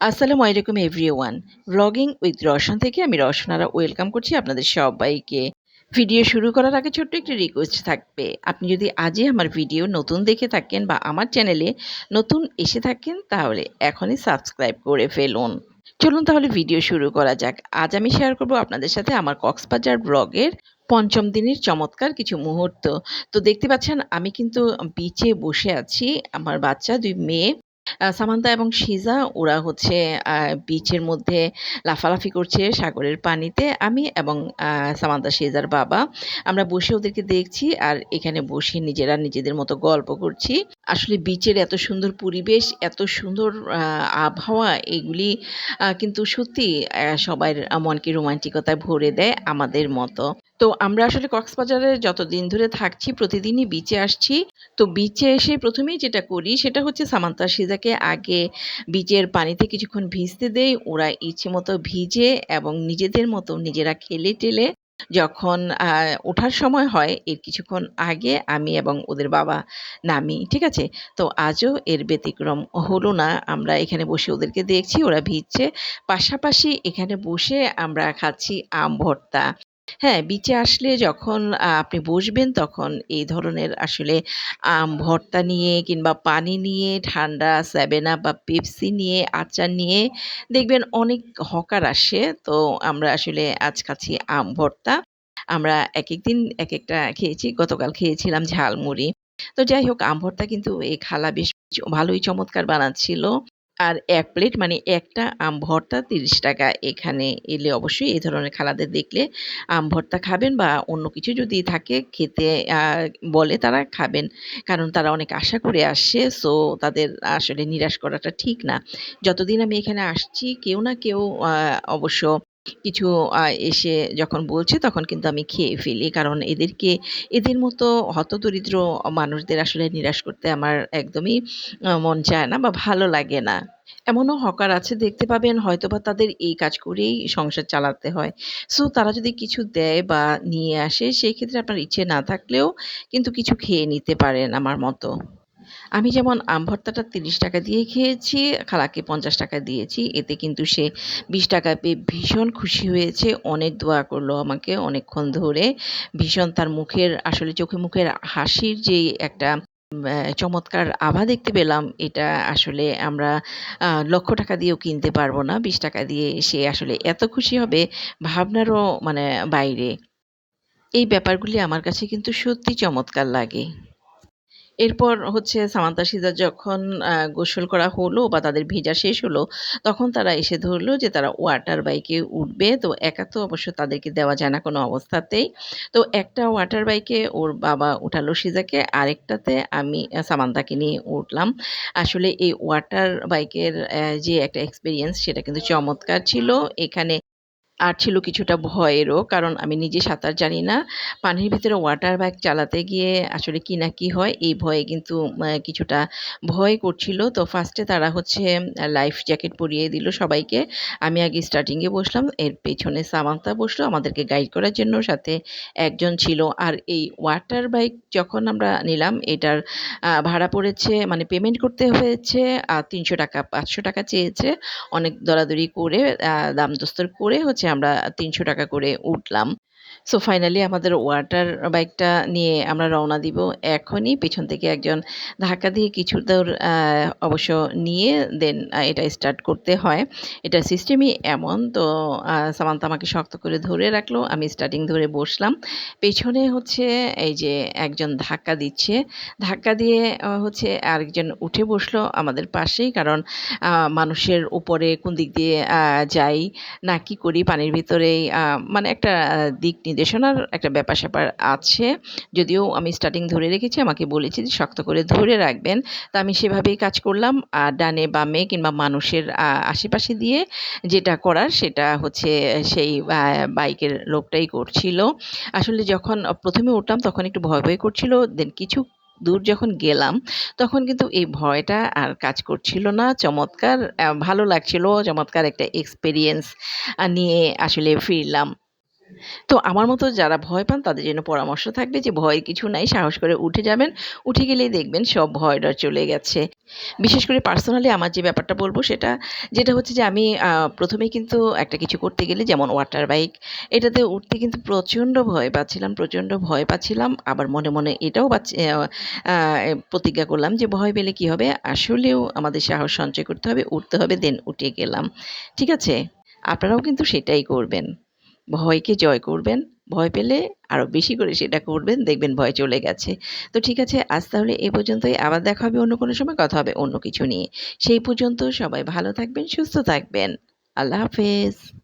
আসসালামু আলাইকুম everyone. Blogging with Roston থেকে আমি রসনারা ওয়েলকাম করছি আপনাদের সবাইকে। ভিডিও শুরু করার আগে ছোট্ট একটি রিকোয়েস্ট থাকবে। আপনি যদি আজই আমার ভিডিও নতুন দেখে থাকেন বা আমার চ্যানেলে নতুন এসে থাকেন, তাহলে এখনই সাবস্ক্রাইব করে ফেলুন। চলুন তাহলে ভিডিও শুরু করা যাক। আজ আমি শেয়ার করব আপনাদের সাথে আমার কক্সবাজার ব্লগের পঞ্চম দিনের চমৎকার কিছু মুহূর্ত। তো দেখতে পাচ্ছেন, আমি কিন্তু বিচে বসে আছি। আমার বাচ্চা, দুই মেয়ে। সামান্তা এবং সিজা ওরা হচ্ছে বিচের মধ্যে লাফালাফি করছে সাগরের পানিতে, আমি এবং সামান্তা সিজার বাবা। আমরা বসে ওদেরকে দেখছি আর এখানে বসে নিজেরা নিজেদের মতো গল্প করছি। আসলে বিচের এত সুন্দর পরিবেশ, এত সুন্দর আবহাওয়া, এগুলি কিন্তু সত্যি সবার মনকে রোমান্টিকতায় ভরে দেয় আমাদের মতো। তো আমরা আসলে কক্সবাজারে যতদিন ধরে থাকছি, প্রতিদিনই বিচে আসছি। তো বিচে এসে প্রথমেই যেটা করি, সেটা হচ্ছে সামান্তা সিজাকে আগে বিচের পানিতে কিছুক্ষণ ভিজতে দেই। ওরা ইচ্ছে মতো ভিজে এবং নিজেদের মতো নিজেরা খেলে টেলে যখন ওঠার সময় হয়, এর কিছুক্ষণ আগে আমি এবং ওদের বাবা নামি, ঠিক আছে? তো আজও এর ব্যতিক্রম হলো না। আমরা এখানে বসে ওদেরকে দেখছি, ওরা ভিজছে। পাশাপাশি এখানে বসে আমরা খাচ্ছি আম ভর্তা। হ্যাঁ বিচে আসলে যখন আপনি বসবেন তখন এই ধরনের আসলে, আম, ভর্তা নিয়ে কিংবা পানি নিয়ে, ঠান্ডা আপ বা পেপসি নিয়ে, আচার নিয়ে দেখবেন অনেক হকার আসে। তো আমরা আসলে আজ খাচ্ছি আম, ভর্তা। আমরা এক এক দিন এক একটা খেয়েছি, গতকাল খেয়েছিলাম ঝালমুড়ি। তো যাই হোক, আম, ভর্তা কিন্তু এই খালা বেশ ভালোই চমৎকার বানাচ্ছিল। আর এক প্লেট মানে একটা আম ভর্তা তিরিশ টাকা। এখানে এলে অবশ্যই এই ধরনের খালাদের দেখলে আম ভর্তা খাবেন বা অন্য কিছু যদি থাকে খেতে বলে তারা খাবেন। কারণ তারা অনেক আশা করে আসছে সো তাদের আসলে নিরাশ করাটা ঠিক না। যতদিন আমি এখানে আসছি, কেউ না কেউ অবশ্য কিছু এসে যখন বলছে তখন কিন্তু আমি খেয়ে ফেলি। কারণ এদেরকে, এদের মতো হতদরিদ্র মানুষদের আসলে নিরাশ করতে আমার একদমই মন চায় না বা ভালো লাগে না। এমনও হকার আছে, দেখতে পাবেন হয়তোবা তাদের এই কাজ করেই সংসার চালাতে হয়। সো তারা যদি কিছু দেয় বা নিয়ে আসে, সেই ক্ষেত্রে আপনার ইচ্ছে না থাকলেও কিন্তু কিছু খেয়ে নিতে পারেন আমার মতো। আমি যেমন আম ভর্তাটা তিরিশ টাকা দিয়ে খেয়েছি, খালাকে পঞ্চাশ টাকা দিয়েছি, এতে কিন্তু সে বিশ টাকা পেয়ে ভীষণ খুশি হয়েছে। অনেক দোয়া করল আমাকে অনেকক্ষণ ধরে। ভীষণ তার মুখের, আসলে চোখে মুখের হাসির যে একটা চমৎকার আভা দেখতে পেলাম, এটা আসলে আমরা লক্ষ টাকা দিয়েও কিনতে পারব না। বিশ টাকা দিয়ে সে আসলে এত খুশি হবে ভাবনারও মানে বাইরে। এই ব্যাপারগুলি আমার কাছে কিন্তু সত্যি চমৎকার লাগে। এরপর হচ্ছে সামান্তা সিজার যখন গোসল করা হলো বা তাদের ভেজা শেষ হলো, তখন তারা এসে ধরলো যে তারা ওয়াটার বাইকে উঠবে। তো একা তো অবশ্য তাদেরকে দেওয়া যায় না কোনো অবস্থাতেই। তো একটা ওয়াটার বাইকে ওর বাবা উঠালো সিজাকে, আরেকটাতে আমি সামান্তাকে নিয়ে উঠলাম। আসলে এই ওয়াটার বাইকের যে একটা এক্সপিরিয়েন্স সেটা কিন্তু চমৎকার ছিল। এখানে আর ছিল কিছুটা ভয়েরও, কারণ আমি নিজে সাঁতার জানি না। পানির ভিতরে ওয়াটার বাইক চালাতে গিয়ে আসলে কি না কি হয়, এই ভয়ে কিন্তু কিছুটা ভয় করছিল। তো ফার্স্টে তারা হচ্ছে লাইফ জ্যাকেট পরিয়ে দিল সবাইকে। আমি আগে স্টার্টিংয়ে বসলাম, এর পেছনে সামান্তা বসল, আমাদেরকে গাইড করার জন্য সাথে একজন ছিল। আর এই ওয়াটার বাইক যখন আমরা নিলাম, এটার ভাড়া পড়েছে মানে পেমেন্ট করতে হয়েছে তিনশো টাকা, পাঁচশো টাকা চেয়েছে। অনেক দরাদরি করে দাম দস্তর করে হচ্ছে আমরা তিনশো টাকা করে উঠলাম। সো ফাইনালি আমাদের ওয়াটার বাইকটা নিয়ে আমরা রওনা দিব এখনই। পেছন থেকে একজন ধাক্কা দিয়ে কিছু দূর অবশ্য নিয়ে দেন এটা স্টার্ট করতে হয়। এটা সিস্টেমই এমন, তো সামান্তা আমাকে শক্ত করে ধরে রাখল। আমি স্টার্টিং ধরে বসলাম। পেছনে হচ্ছে এই যে একজন ধাক্কা দিচ্ছে। ধাক্কা দিয়ে হচ্ছে আরেকজন উঠে বসল আমাদের পাশেই, কারণ মানুষের উপরে কোন দিক দিয়ে যাই না কি করি, পানির ভিতরেই মানে একটা দিক নির্দেশনার একটা ব্যাপার স্যাপার আছে। যদিও আমি স্টার্টিং ধরে রেখেছি, আমাকে বলেছি যে শক্ত করে ধরে রাখবেন। তা আমি সেভাবেই কাজ করলাম। আর ডানে বামে কিংবা মানুষের আশেপাশে দিয়ে যেটা করার সেটা হচ্ছে সেই বাইকের লোকটাই করছিল। আসলে যখন প্রথমে উঠলাম তখন একটু ভয় ভয় করছিল। দেন কিছু দূর যখন গেলাম তখন কিন্তু এই ভয়টা আর কাজ করছিল না। চমৎকার ভালো লাগছিল। চমৎকার একটা এক্সপিরিয়েন্স নিয়ে আসলে ফিরলাম। তো আমার মতো যারা ভয় পান, তাদের জন্য পরামর্শ থাকবে যে, ভয় কিছু নাই, সাহস করে উঠে যাবেন। উঠে গেলেই দেখবেন সব ভয় ডর চলে গেছে। বিশেষ করে পার্সোনালি আমার যে ব্যাপারটা বলব সেটা, যেটা হচ্ছে যে, আমি প্রথমে কিন্তু একটা কিছু করতে গেলে যেমন ওয়াটার বাইক এটাতে উঠতে কিন্তু প্রচণ্ড ভয় পাচ্ছিলাম, প্রচণ্ড ভয় পাচ্ছিলাম। আবার মনে মনে এটাও প্রতিজ্ঞা করলাম যে, ভয় পেলে কি হবে? আসলেও আমাদের সাহস সঞ্চয় করতে হবে, উঠতে হবে দেন উঠে গেলাম। ঠিক আছে? আপনারাও কিন্তু সেটাই করবেন। ভয়কে জয় করবেন, ভয় পেলে আরও বেশি করে সেটা করবেন, দেখবেন ভয় চলে গেছে। তো ঠিক আছে, আজ তাহলে এ পর্যন্তই। আবার দেখা হবে অন্য কোনো সময়, কথা হবে অন্য কিছু নিয়ে। সেই পর্যন্ত সবাই ভালো থাকবেন, সুস্থ থাকবেন। আল্লাহ হাফেজ।